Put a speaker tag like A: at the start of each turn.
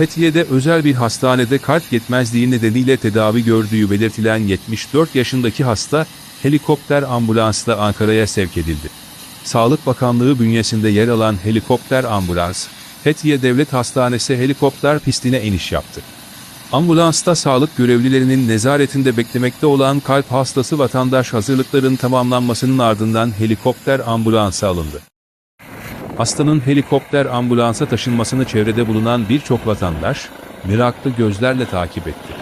A: Fethiye'de özel bir hastanede kalp yetmezliği nedeniyle tedavi gördüğü belirtilen 74 yaşındaki hasta, helikopter ambulansla Ankara'ya sevk edildi. Sağlık Bakanlığı bünyesinde yer alan helikopter ambulans, Fethiye Devlet Hastanesi helikopter pistine iniş yaptı. Ambulansta sağlık görevlilerinin nezaretinde beklemekte olan kalp hastası vatandaş hazırlıkların tamamlanmasının ardından helikopter ambulansa alındı. Hastanın helikopter ambulansa taşınmasını çevrede bulunan birçok vatandaş, meraklı gözlerle takip etti.